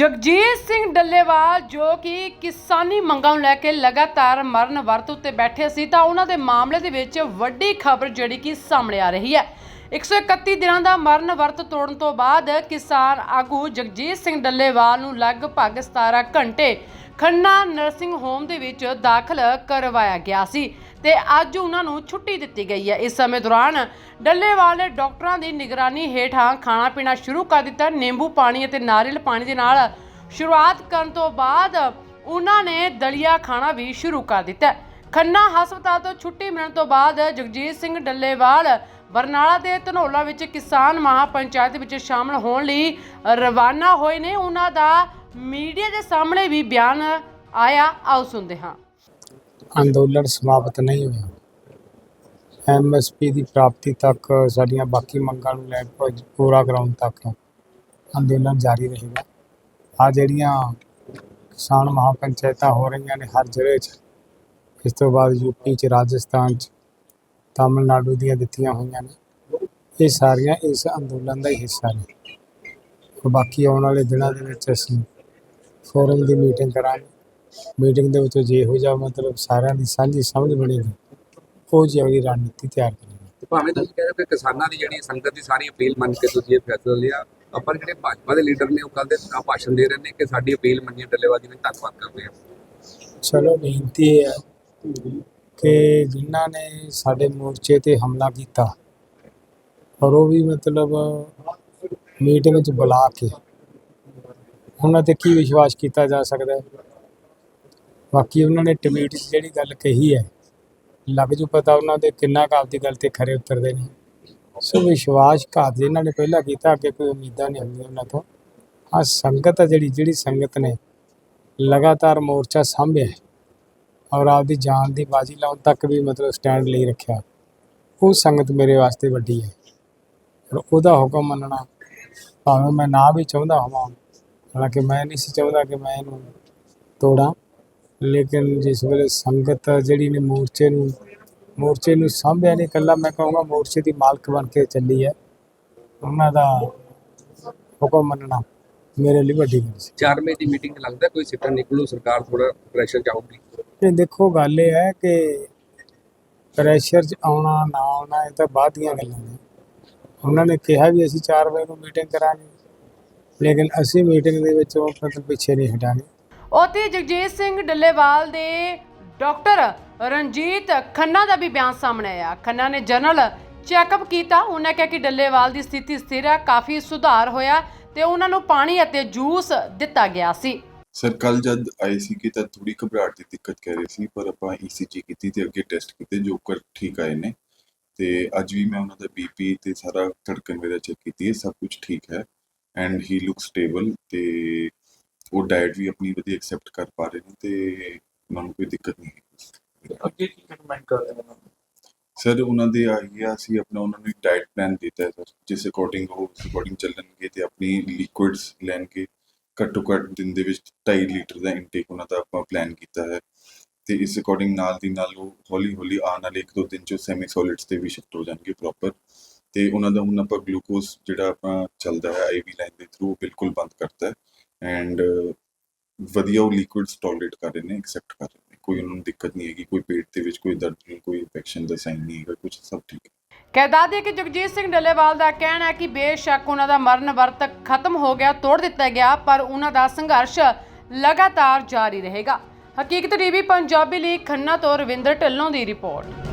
ਜਗਜੀਤ ਸਿੰਘ ਡੱਲੇਵਾਲ, ਜੋ ਕਿ ਕਿਸਾਨੀ ਮੰਗਾਂ ਨੂੰ ਲੈ ਕੇ ਲਗਾਤਾਰ ਮਰਨ ਵਰਤ ਉੱਤੇ ਬੈਠੇ ਸੀ, ਤਾਂ ਉਹਨਾਂ ਦੇ ਮਾਮਲੇ ਦੇ ਵਿੱਚ ਵੱਡੀ ਖਬਰ ਜਿਹੜੀ ਕਿ ਸਾਹਮਣੇ ਆ ਰਹੀ ਹੈ। 131 ਦਿਨਾਂ ਦਾ ਮਰਨ ਵਰਤ ਤੋੜਨ ਤੋਂ ਬਾਅਦ ਕਿਸਾਨ ਆਗੂ ਜਗਜੀਤ ਸਿੰਘ ਡੱਲੇਵਾਲ ਨੂੰ ਲਗਭਗ 17 ਘੰਟੇ ਖੰਨਾ ਨਰਸਿੰਗ ਹੋਮ ਦੇ ਵਿੱਚ ਦਾਖਲ ਕਰਵਾਇਆ ਗਿਆ ਸੀ। ਤੇ ਅੱਜ ਉਹਨਾਂ ਨੂੰ ਛੁੱਟੀ ਦਿੱਤੀ ਗਈ ਹੈ। ਇਸ ਸਮੇਂ ਦੌਰਾਨ ਡੱਲੇਵਾਲ ਨੇ ਡਾਕਟਰਾਂ ਦੀ ਨਿਗਰਾਨੀ ਹੇਠਾਂ ਖਾਣਾ ਪੀਣਾ ਸ਼ੁਰੂ ਕਰ ਦਿੱਤਾ। ਨਿੰਬੂ ਪਾਣੀ ਅਤੇ ਨਾਰੀਅਲ ਪਾਣੀ ਦੇ ਨਾਲ ਸ਼ੁਰੂਆਤ ਕਰਨ ਤੋਂ ਬਾਅਦ ਉਹਨਾਂ ਨੇ ਦਲੀਆ ਖਾਣਾ ਵੀ ਸ਼ੁਰੂ ਕਰ ਦਿੱਤਾ। ਖੰਨਾ ਹਸਪਤਾਲ ਤੋਂ ਛੁੱਟੀ ਮਿਲਣ ਤੋਂ ਬਾਅਦ ਜਗਜੀਤ ਸਿੰਘ ਡੱਲੇਵਾਲ ਬਰਨਾਲਾ ਦੇ ਧਨੋਲਾ ਵਿੱਚ ਕਿਸਾਨ ਮਹਾਪੰਚਾਇਤ ਵਿੱਚ ਸ਼ਾਮਲ ਹੋਣ ਲਈ ਰਵਾਨਾ ਹੋਏ ਨੇ। ਉਹਨਾਂ ਦਾ ਮੀਡੀਆ ਦੇ ਸਾਹਮਣੇ ਵੀ ਬਿਆਨ ਆਇਆ। ਆਓ ਸੁਣਦੇ ਹਾਂ। ਅੰਦੋਲਨ ਸਮਾਪਤ ਨਹੀਂ ਹੋਇਆ। ਐਮਐਸਪੀ ਦੀ ਪ੍ਰਾਪਤੀ ਤੱਕ ਸਾਡੀਆਂ ਬਾਕੀ ਮੰਗਾਂ ਨੂੰ ਲੈ ਕੇ ਪੂਰਾ ਕਰਾਉਣ ਤੱਕ ਅੰਦੋਲਨ ਜਾਰੀ ਰਹੇਗਾ। ਆ ਜਿਹੜੀਆਂ ਕਿਸਾਨ ਮਹਾਪੰਚਾਇਤਾਂ ਹੋ ਰਹੀਆਂ ਨੇ ਹਰ ਜ਼ਿਲ੍ਹੇ 'ਚ, ਇਸ ਤੋਂ ਬਾਅਦ ਯੂਪੀ 'ਚ, ਰਾਜਸਥਾਨ 'ਚ, ਤਾਮਿਲਨਾਡੂ ਦੀਆਂ ਦਿੱਤੀਆਂ ਹੋਈਆਂ ਨੇ। ਇਹ ਸਾਰੀਆਂ ਇਸ ਅੰਦੋਲਨ ਦਾ ਹੀ ਹਿੱਸਾ ਨੇ। ਬਾਕੀ ਆਉਣ ਵਾਲੇ ਦਿਨਾਂ ਦੇ ਵਿੱਚ ਅਸੀਂ ਫੋਰਮ ਦੀ ਮੀਟਿੰਗ ਕਰਾਂਗੇ। ਮੀਟਿੰਗ ਦੇ ਵਿੱਚ ਜੇ ਹੋ ਜਾ ਮਤਲਬ ਸਾਰਿਆਂ ਦੀ ਸਾਂਝੀ ਸਮਝ ਬਣੇਗੀ ਉਹ ਜਿਹੀ ਅਗਲੀ ਰਣਨੀਤੀ ਤਿਆਰ ਕਰਾਂਗੇ। ਤੇ ਭਾਵੇਂ ਤੁਸੀਂ ਕਹਿ ਰਹੇ ਹੋ ਕਿ ਕਿਸਾਨਾਂ ਦੀ ਜਿਹੜੀ ਸੰਗਤ ਦੀ ਸਾਰੀ ਅਪੀਲ ਮੰਨ ਕੇ ਤੁਸੀਂ ਇਹ ਫੈਸਲਾ ਲਿਆ ਆਪਾਂ ਜਿਹੜੇ ਭਾਜਪਾ ਦੇ ਲੀਡਰ ਨੇ ਉਹ ਕੱਲ ਦੇ ਆ ਭਾਸ਼ਣ ਦੇ ਰਹੇ ਨੇ ਕਿ ਸਾਡੀ ਅਪੀਲ ਮੰਨੀ ਹੈ ਡੱਲੇਵਾਲ ਜੀ ਨੇ ਧੰਨਵਾਦ ਕਰਦੇ ਹਾਂ। ਚਲੋ ਬੇਨਤੀ ਹੈ ਕਿ ਜਿਨ੍ਹਾਂ ਨੇ ਸਾਡੇ ਮੋਰਚੇ ਤੇ ਹਮਲਾ ਕੀਤਾ ਔਰ ਉਹ ਵੀ ਮਤਲਬ ਮੀਟਿੰਗ ਵਿੱਚ ਬੁਲਾ ਕੇ ਉਹਨਾਂ ਤੇ ਕੀ ਵਿਸ਼ਵਾਸ ਕੀਤਾ ਜਾ ਸਕਦਾ ਹੈ? ਬਾਕੀ ਉਹਨਾਂ ਨੇ ਟਵੀਟ 'ਚ ਜਿਹੜੀ ਗੱਲ ਕਹੀ ਹੈ, ਲੱਗ ਜੂ ਪਤਾ ਉਹਨਾਂ ਦੇ ਕਿੰਨਾ ਕੁ ਆਪਦੀ ਗੱਲ ਤੇ ਖਰੇ ਉਤਰਦੇ ਨੇ। ਸੋ ਵਿਸ਼ਵਾਸ ਘਾਤ ਜਿਹਨਾਂ ਨੇ ਪਹਿਲਾਂ ਕੀਤਾ, ਅੱਗੇ ਕੋਈ ਉਮੀਦਾਂ ਨਹੀਂ ਹੁੰਦੀਆਂ ਉਹਨਾਂ ਤੋਂ। ਆ ਸੰਗਤ ਆ ਜਿਹੜੀ ਜਿਹੜੀ ਸੰਗਤ ਨੇ ਲਗਾਤਾਰ ਮੋਰਚਾ ਸਾਂਭਿਆ ਔਰ ਆਪਦੀ ਜਾਨ ਦੀ ਬਾਜੀ ਲਾਉਣ ਤੱਕ ਵੀ ਮਤਲਬ ਸਟੈਂਡ ਲਈ ਰੱਖਿਆ। ਉਹ ਸੰਗਤ ਮੇਰੇ ਵਾਸਤੇ ਵੱਡੀ ਹੈ ਔਰ ਉਹਦਾ ਹੁਕਮ ਮੰਨਣਾ ਭਾਵੇਂ ਮੈਂ ਨਾ ਵੀ ਚਾਹੁੰਦਾ ਹੋਵਾਂ, ਹਾਲਾਂਕਿ ਮੈਂ ਨਹੀਂ ਸੀ ਚਾਹੁੰਦਾ ਕਿ ਮੈਂ ਇਹਨੂੰ ਤੋੜਾਂ। ਲੇਕਿਨ ਜਿਸ ਵੇਲੇ ਸੰਗਤ ਜਿਹੜੀ ਨੇ ਮੋਰਚੇ ਨੂੰ ਮੋਰਚੇ ਨੂੰ ਸਾਂਭਿਆ ਨਹੀਂ ਇਕੱਲਾ ਮੈਂ ਕਹੂੰਗਾ ਮੋਰਚੇ ਦੀ ਮਾਲਕ ਬਣ ਕੇ ਚੱਲੀ ਹੈ। ਉਹਨਾਂ ਦਾ ਹੁਕਮ ਮੰਨਣਾ ਮੇਰੇ ਲਈ ਵੱਡੀ ਗੱਲ ਸੀ। 4 ਮਈ ਦੀ ਮੀਟਿੰਗ ਲੱਗਦਾ ਕੋਈ ਸਿੱਟਾ ਨਿਕਲੂ ਸਰਕਾਰ ਥੋੜਾ ਪ੍ਰੈਸ਼ਰ ਚਾਹੂਗੀ ਤੇ ਦੇਖੋ ਗੱਲ ਇਹ ਹੈ ਕਿ ਪ੍ਰੈਸ਼ਰ 'ਚ ਆਉਣਾ ਨਾ ਆਉਣਾ ਇਹ ਤਾਂ ਬਾਅਦ ਦੀਆਂ ਗੱਲਾਂ ਨੇ। ਉਹਨਾਂ ਨੇ ਕਿਹਾ ਵੀ ਅਸੀਂ 4 ਵਜੇ ਨੂੰ ਮੀਟਿੰਗ ਕਰਾਂਗੇ ਲੇਕਿਨ ਅਸੀਂ ਮੀਟਿੰਗ ਦੇ ਵਿੱਚ ਉਹ ਮਤਲਬ ਪਿੱਛੇ ਨਹੀਂ ਹਟਾਂਗੇ। ਉਥੇ ਜਗਜੀਤ ਸਿੰਘ ਡੱਲੇਵਾਲ ਦੇ ਡਾਕਟਰ ਰਣਜੀਤ ਖੰਨਾ ਦਾ ਵੀ ਬਿਆਨ ਸਾਹਮਣੇ ਆਇਆ। ਖੰਨਾ ਨੇ ਜਨਰਲ ਚੈੱਕਅਪ ਕੀਤਾ। ਉਹਨਾਂ ਕਿਹਾ ਕਿ ਡੱਲੇਵਾਲ ਦੀ ਸਥਿਤੀ ਸਥਿਰ ਹੈ ਕਾਫੀ ਸੁਧਾਰ ਹੋਇਆ ਤੇ ਉਹਨਾਂ ਨੂੰ ਪਾਣੀ ਅਤੇ ਜੂਸ ਦਿੱਤਾ ਗਿਆ ਸੀ। ਸਰ ਕੱਲ ਜਦ ਆਏ ਸੀ ਕਿ ਤਾਂ ਥੋੜੀ ਘਬਰਾਹਟ ਦੀ ਦਿੱਕਤ ਕਹਿ ਰਹੇ ਸੀ, ਪਰ ਆਪਾਂ ਈਸੀਜੀ ਕੀਤੀ ਤੇ ਅੱਗੇ ਟੈਸਟ ਕੀਤੇ, ਜੋ ਕਰ ਠੀਕ ਆਏ ਨੇ। ਤੇ ਅੱਜ ਵੀ ਮੈਂ ਉਹਨਾਂ ਦਾ ਬੀਪੀ ਤੇ ਸਾਰਾ ਧੜਕਣ ਵਗੈਰਾ ਚੈੱਕ ਕੀਤੀ ਹੈ, ਸਭ ਕੁਝ ਠੀਕ ਹੈ। ਐਂਡ ਹੀ ਲੁਕ ਸਟੇਬਲ ਤੇ ਉਹ ਡਾਈਟ ਵੀ ਆਪਣੀ ਵਧੀਆ ਐਕਸੈਪਟ ਕਰ ਪਾ ਰਹੇ ਨੇ ਤੇ ਉਹਨਾਂ ਨੂੰ ਕੋਈ ਦਿੱਕਤ ਨਹੀਂ ਹੈ ਅੱਗੇ ਕੀ ਕਮੈਂਟ ਕਰ ਰਹੇ ਹੋ ਸਰ ਉਹਨਾਂ ਦੇ ਆ ਅਸੀਂ ਆਪਣਾ ਉਹਨਾਂ ਨੂੰ ਇੱਕ ਡਾਈਟ ਪਲਾਨ ਦਿੱਤਾ ਹੈ ਸਰ ਜਿਸ ਅਕੋਰਡਿੰਗ ਉਹ ਉਸ ਅਕੋਰਡਿੰਗ ਚੱਲਣਗੇ ਤੇ ਆਪਣੀ ਲਿਕੁਇਡਸ ਲੈਣਗੇ। ਘੱਟੋ ਘੱਟ ਦਿਨ ਦੇ ਵਿੱਚ 2.5 ਲੀਟਰ ਦਾ ਇਨਟੇਕ ਉਹਨਾਂ ਦਾ ਆਪਾਂ ਪਲਾਨ ਕੀਤਾ ਹੈ ਤੇ ਇਸ ਅਕੋਰਡਿੰਗ ਨਾਲ ਦੀ ਨਾਲ ਉਹ ਹੌਲੀ ਹੌਲੀ ਆਉਣ ਵਾਲੇ ਇੱਕ ਦੋ ਦਿਨ ਚ ਸੈਮੀ ਸੋਲਿਡਸ ਤੇ ਵੀ ਸ਼ਿਫਟ ਹੋ ਜਾਣਗੇ ਪ੍ਰੋਪਰ ਤੇ ਉਹਨਾਂ ਦਾ ਹੁਣ ਆਪਾਂ ਗਲੂਕੋਜ਼ ਜਿਹੜਾ ਆਪਣਾ ਚੱਲਦਾ ਹੈ ਆਈਵੀ ਲਾਈਨ ਦੇ ਥਰੂ ਬਿਲਕੁਲ ਬੰਦ ਕਰਤਾ ਹੈ। ਐਂਡ uh, ਵਧੀਆ ਉਹ ਲਿਕੁਇਡਸ ਟੋਲਰੇਟ ਕਰ ਰਹੇ ਨੇ ਐਕਸੈਪਟ ਕਰ ਰਹੇ ਨੇ। ਕੋਈ ਉਹਨਾਂ ਨੂੰ ਦਿੱਕਤ ਨਹੀਂ ਹੈਗੀ, ਕੋਈ ਪੇਟ ਦੇ ਵਿੱਚ ਕੋਈ ਦਰਦ ਨਹੀਂ, ਕੋਈ ਇਨਫੈਕਸ਼ਨ ਦਾ ਸਾਈਨ ਨਹੀਂ ਹੈਗਾ ਕੁਝ ਸਭ ਠੀਕ ਹੈ। ਕਹਿ ਦੱਸਦੇ ਕਿ ਜਗਜੀਤ ਸਿੰਘ ਡੱਲੇਵਾਲ ਦਾ ਕਹਿਣਾ ਹੈ ਕਿ ਬੇਸ਼ੱਕ ਉਹਨਾਂ ਦਾ ਮਰਨ ਵਰਤ ਖਤਮ ਹੋ ਗਿਆ, ਤੋੜ ਦਿੱਤਾ ਗਿਆ, ਪਰ ਉਹਨਾਂ ਦਾ ਸੰਘਰਸ਼ ਲਗਾਤਾਰ ਜਾਰੀ ਰਹੇਗਾ। ਹਕੀਕਤ ਟੀਵੀ ਪੰਜਾਬੀ ਲਈ ਖੰਨਾ ਤੋਂ ਰਵਿੰਦਰ ਢਿੱਲੋਂ ਦੀ ਰਿਪੋਰਟ।